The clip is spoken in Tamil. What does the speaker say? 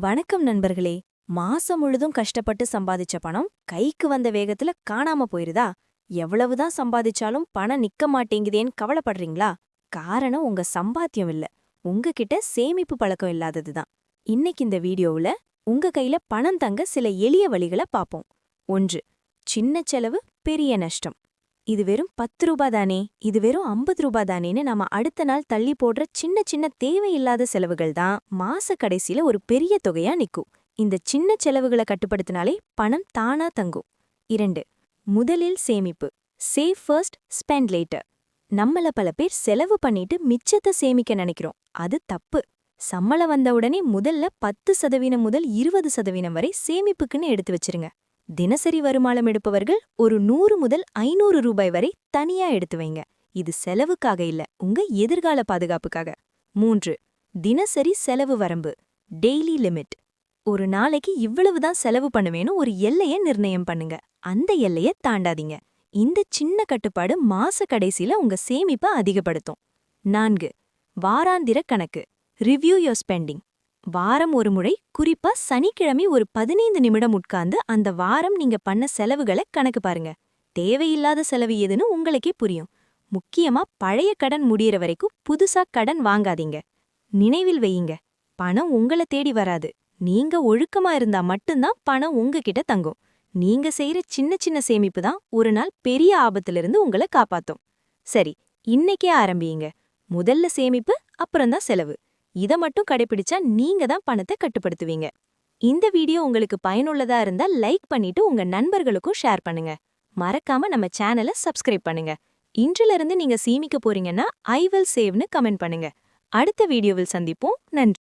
வணக்கம் நண்பர்களே. மாசம் முழுதும் கஷ்டப்பட்டு சம்பாதிச்ச பணம் கைக்கு வந்த வேகத்துல காணாம போயிருதா? எவ்வளவுதான் சம்பாதிச்சாலும் பணம் நிக்க மாட்டேங்குதேன்னு கவலைப்படுறீங்களா? காரணம் உங்க சம்பாத்தியம் இல்ல. உங்ககிட்ட சேமிப்பு பழக்கம் இல்லாததுதான். இன்னைக்கு இந்த வீடியோவுல உங்க கையில பணம் தங்க சில எளிய வழிகளை பாப்போம். ஒன்று சின்ன செலவு பெரிய நஷ்டம். இது வெறும் பத்து ரூபா தானே இது வெறும் ஐம்பது ரூபா தானேன்னு நம்ம அடுத்த நாள் தள்ளி போடுற சின்ன சின்ன தேவையில்லாத செலவுகள் தான் மாச கடைசியில ஒரு பெரிய தொகையா நிக்கும். இந்த சின்ன செலவுகளை கட்டுப்படுத்தினாலே பணம் தானா தங்கும். இரண்டு முதலில் சேமிப்பு. சேவ் ஃபர்ஸ்ட் ஸ்பெண்ட் லேட்டர் நம்மள பல பேர் செலவு பண்ணிட்டு மிச்சத்தை சேமிக்க நினைக்கிறோம். அது தப்பு. சம்பளம் வந்த உடனே முதல்ல பத்து சதவீதம் முதல் இருபது சதவீதம் வரை சேமிப்புக்குன்னு எடுத்து வச்சிருங்க. தினசரி வருமானம் எடுப்பவர்கள் ஒரு நூறு முதல் ஐநூறு ரூபாய் வரை தனியா எடுத்து வைங்க. இது செலவுக்காக இல்ல உங்க எதிர்கால பாதுகாப்புக்காக. மூன்று தினசரி செலவு வரம்பு டெய்லி லிமிட் ஒரு நாளைக்கு இவ்வளவுதான் செலவு பண்ணுவேன்னு ஒரு எல்லைய நிர்ணயம் பண்ணுங்க. அந்த எல்லைய தாண்டாதீங்க. இந்த சின்ன கட்டுப்பாடு மாச கடைசியில உங்க சேமிப்பை அதிகப்படுத்தும். நான்கு வாராந்திர கணக்கு ரிவ்யூ யோர் ஸ்பெண்டிங் வாரம் ஒரு முறை குறிப்பா சனிக்கிழமை ஒரு பதினைந்து நிமிடம் உட்கார்ந்து அந்த வாரம் நீங்க பண்ண செலவுகளை கணக்கு பாருங்க. தேவையில்லாத செலவு எதுன்னு உங்களுக்கே புரியும். முக்கியமா பழைய கடன் முடியற வரைக்கும் புதுசா கடன் வாங்காதீங்க. நினைவில் வையுங்க. பணம் உங்கள தேடி வராது. நீங்க ஒழுக்கமா இருந்தா மட்டும்தான் பணம் உங்ககிட்ட தங்கும். நீங்க செய்யற சின்ன சின்ன சேமிப்பு தான் ஒரு நாள் பெரிய ஆபத்திலிருந்து உங்களை காப்பாத்தும். சரி இன்னைக்கே ஆரம்பியுங்க. முதல்ல சேமிப்பு அப்புறம்தான் செலவு. இத மட்டும் கடைபிடிச்சா நீங்க தான் பணத்தை கட்டுப்படுத்துவீங்க. இந்த வீடியோ உங்களுக்கு பயனுள்ளதா இருந்தா லைக் பண்ணிட்டு உங்க நண்பர்களுக்கும் ஷேர் பண்ணுங்க. மறக்காம நம்ம சேனலை சப்ஸ்கிரைப் பண்ணுங்க. இன்றிலிருந்து நீங்க சீமிக்க போறீங்கன்னா ஐ வில் சேவ்னு கமெண்ட் பண்ணுங்க. அடுத்த வீடியோவில் சந்திப்போம். நன்றி.